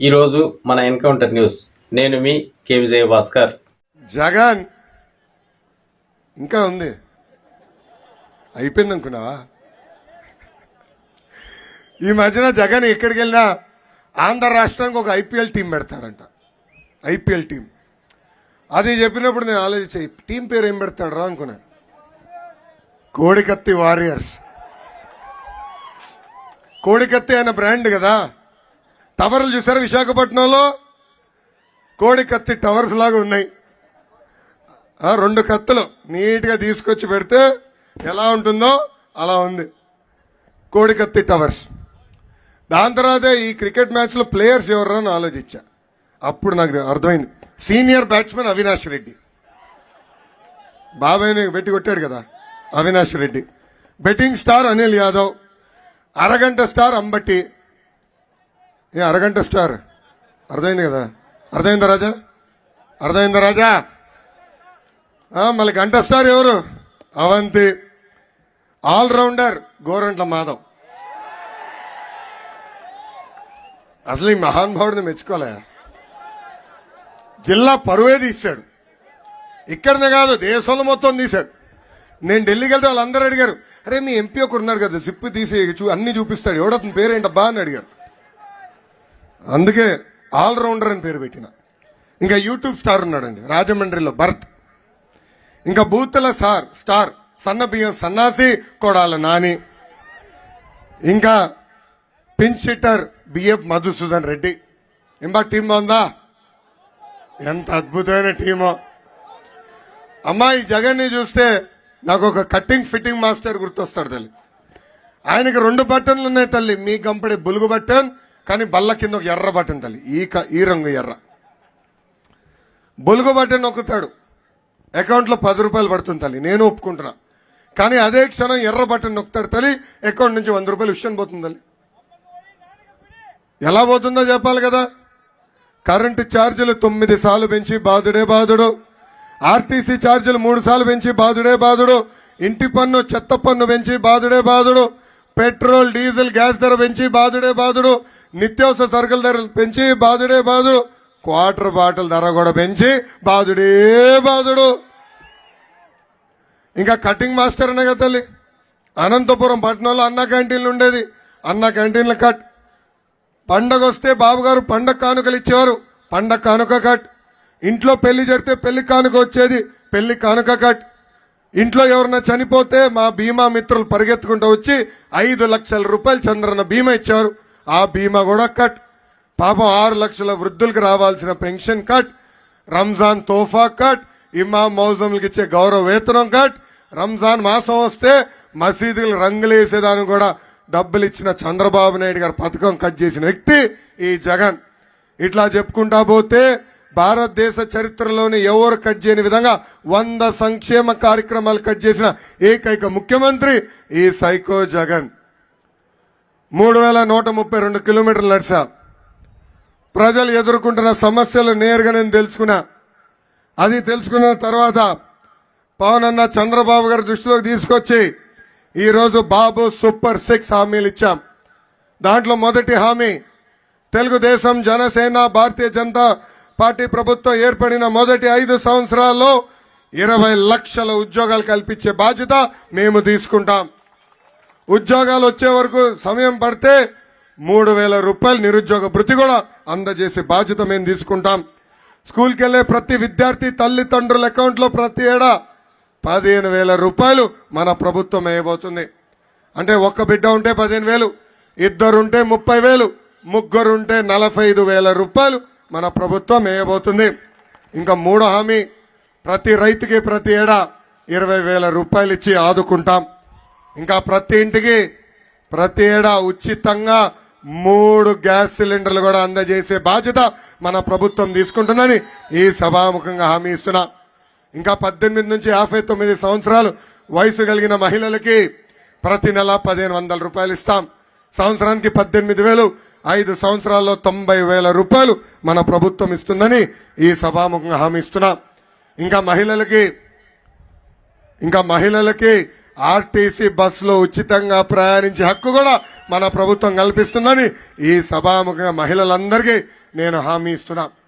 ఈరోజు మన encounter news. నేను మీ కే విజయ భాస్కర్ జగన్! ఇంకా ఉంది. అయిపోయింది అనుకున్నావా? ఈ మధ్యన జగన్ ఎక్కడికి వెళ్ళినా ఆంధ్ర రాష్ట్రానికి ఒక ఐపీఎల్ టీం పెడతాడంట. IPL team. అది చెప్పినప్పుడు నేను ఆలోచించే టీం పేరు ఏం పెడతాడు రా అనుకున్నాను కోడికత్తి వారియర్స్. కోడికత్తి అనే బ్రాండ్ కదా? టవర్లు చూసారు విశాఖపట్నంలో? కోడికత్తి టవర్స్ లాగా ఉన్నాయి. రెండు కత్తులు నీట్గా తీసుకొచ్చి పెడితే ఎలా ఉంటుందో అలా ఉంది. కోడికత్తి టవర్స్. దాని తర్వాత ఈ క్రికెట్ మ్యాచ్లో ప్లేయర్స్ ఎవరని అని ఆలోచించా. అప్పుడు నాకు అర్థమైంది. Senior batsmen Avinash Reddy. బాబాయ్ని పెట్టి కొట్టాడు కదా Avinash Reddy. Betting star Anil Yadav. అరగంట స్టార్ అంబట్టి ఏ అరగంట స్టార్. అర్థమైంది కదా? అర్థమైందా రాజా? అర్థమైందా రాజా? మళ్ళీ గంట స్టార్ ఎవరు? అవంతి. ఆల్రౌండర్ గోరంట్ల మాధవ్. అసలు ఈ మహానుభావుడిని మెచ్చుకోలే జిల్లా పరువే తీశాడు. ఇక్కడనే కాదు దేశంలో మొత్తం తీశాడు. నేను ఢిల్లీకి వెళ్తే వాళ్ళందరూ అడిగారు అరే మీ ఎంపీ ఒకరు ఉన్నాడు కదా సిప్పు తీసి చూ- అన్ని చూపిస్తాడు. ఎవడతని పేరేంటబ్బా? అని అడిగారు. అందుకే ఆల్రౌండర్ అని పేరు పెట్టిన. ఇంకా యూట్యూబ్ స్టార్ ఉన్నాడండి రాజమండ్రిలో భరత్. ఇంకా బూతుల సార్ స్టార్ సన్న బియ్యం సన్నాసి కొడాల నాని. ఇంకా పిన్ షిట్టర్ బిఎఫ్ మధుసూదన్ రెడ్డి. ఇంబా టీం బాగుందా? ఎంత అద్భుతమైన టీమో. అమ్మాయి జగన్ని చూస్తే నాకు ఒక కట్టింగ్ ఫిట్టింగ్ మాస్టర్ గుర్తొస్తాడు తల్లి. ఆయనకి రెండు బటన్లు ఉన్నాయి తల్లి మీ కంపెనీ బులుగు బటన్ కానీ బల్ల కింద ఒక ఎర్ర బటన్ తల్లి. ఈ ఈ రంగు ఎర్ర. బొలుగు బటన్ నొక్కుతాడు. అకౌంట్లో పది రూపాయలు పడుతుంది తల్లి. నేను ఒప్పుకుంటున్నా. కానీ అదే క్షణం ఎర్ర బటన్ నొక్కుతాడు తల్లి అకౌంట్ నుంచి వంద రూపాయలు విషయం పోతుంది తల్లి. ఎలా పోతుందో చెప్పాలి కదా. కరెంటు ఛార్జీలు తొమ్మిది సార్లు పెంచి బాధుడే బాధుడు ఆర్టీసీ ఛార్జీలు మూడు సార్లు పెంచి బాధుడే బాధుడు ఇంటి పన్ను చెత్త పన్ను పెంచి బాధుడే బాధుడు పెట్రోల్ డీజిల్ గ్యాస్ ధర పెంచి బాధుడే బాధుడు నిత్యావసర సరుకుల ధరలు పెంచి బాధుడే బాధుడు క్వార్టర్ బాటిల్ ధర కూడా పెంచి బాధుడే బాధుడు ఇంకా కటింగ్ మాస్టర్ అనే కదా తల్లి. అనంతపురం పట్టణంలో అన్న క్యాంటీన్లు ఉండేది. అన్న క్యాంటీన్లు కట్. పండగ వస్తే బాబుగారు పండగ కానుకలు ఇచ్చేవారు. పండగ కానుక కట్. ఇంట్లో పెళ్ళి జరిగితే పెళ్ళి కానుక వచ్చేది. పెళ్ళి కానుక కట్. ఇంట్లో ఎవరన్నా చనిపోతే మా బీమా మిత్రులు పరిగెత్తుకుంటూ వచ్చి ఐదు లక్షల రూపాయలు చంద్రన్న బీమా ఇచ్చారు ఆ బీమా కూడా కట్. పాపం ఆరు లక్షల వృద్ధులకు రావాల్సిన pension cut. Ramzan Tohfa cut. ఇమాం మౌజంలకు ఇచ్చే గౌరవ వేతనం కట్. రంజాన్ మాసం వస్తే మసీదులు రంగులేసేదానికి కూడా డబ్బులు ఇచ్చిన చంద్రబాబు నాయుడు గారు పథకం కట్ చేసిన వ్యక్తి ఈ జగన్. ఇట్లా చెప్పుకుంటా పోతే భారతదేశ చరిత్రలోని ఎవరు కట్ చేయని విధంగా వంద సంక్షేమ కార్యక్రమాలు కట్ చేసిన ఏకైక ముఖ్యమంత్రి ఈ సైకో జగన్. మూడు వేల నూట ముప్పై రెండు కిలోమీటర్లు నడిచా. ప్రజలు ఎదుర్కొంటున్న సమస్యలు నేరుగా నేను తెలుసుకున్నా. అది తెలుసుకున్న తర్వాత పవన్ అన్న చంద్రబాబు గారి దృష్టిలోకి తీసుకొచ్చి ఈరోజు బాబు సూపర్ సిక్స్ హామీలు ఇచ్చాం. దాంట్లో మొదటి హామీ తెలుగుదేశం జనసేన భారతీయ జనతా పార్టీ ప్రభుత్వం ఏర్పడిన మొదటి ఐదు సంవత్సరాల్లో ఇరవై లక్షల ఉద్యోగాలు కల్పించే బాధ్యత మేము తీసుకుంటాం. ఉద్యోగాలు వచ్చే వరకు సమయం పడితే మూడు వేల రూపాయలు నిరుద్యోగ భృతి కూడా అందజేసే బాధ్యత మేము తీసుకుంటాం. స్కూల్కి వెళ్ళే ప్రతి విద్యార్థి తల్లిదండ్రుల అకౌంట్లో ప్రతి ఏడా పదిహేను వేల రూపాయలు మన ప్రభుత్వం వేయబోతుంది. అంటే ఒక్క బిడ్డ ఉంటే పదిహేను వేలు ఇద్దరుంటే ముప్పై వేలు ముగ్గురుంటే నలభై ఐదు వేల రూపాయలు మన ప్రభుత్వం వేయబోతుంది. ఇంకా మూడో హామీ ప్రతి రైతుకి ప్రతి ఏడా ఇరవై వేల రూపాయలు ఇచ్చి ఆదుకుంటాం. ఇంకా ప్రతి ఇంటికి ప్రతి ఏడా ఉచితంగా మూడు గ్యాస్ సిలిండర్లు కూడా అందజేసే బాధ్యత మన ప్రభుత్వం తీసుకుంటుందని ఈ సభాముఖంగా హామీ ఇస్తున్నా. ఇంకా పద్దెనిమిది నుంచి యాభై తొమ్మిది సంవత్సరాలు వయసు కలిగిన మహిళలకి ప్రతి నెల పదిహేను వందల రూపాయలు ఇస్తాం. సంవత్సరానికి పద్దెనిమిది వేలు ఐదు సంవత్సరాల్లో తొంభై వేల రూపాయలు మన ప్రభుత్వం ఇస్తుందని ఈ సభాముఖంగా హామీ ఇస్తున్నా. ఇంకా మహిళలకి ఇంకా మహిళలకి ఆర్టీసీ బస్సులో ఉచితంగా ప్రయాణించే హక్కు కూడా మన ప్రభుత్వం కల్పిస్తుందని ఈ సభాముఖంగా మహిళలందరికీ నేను హామీ ఇస్తున్నాను.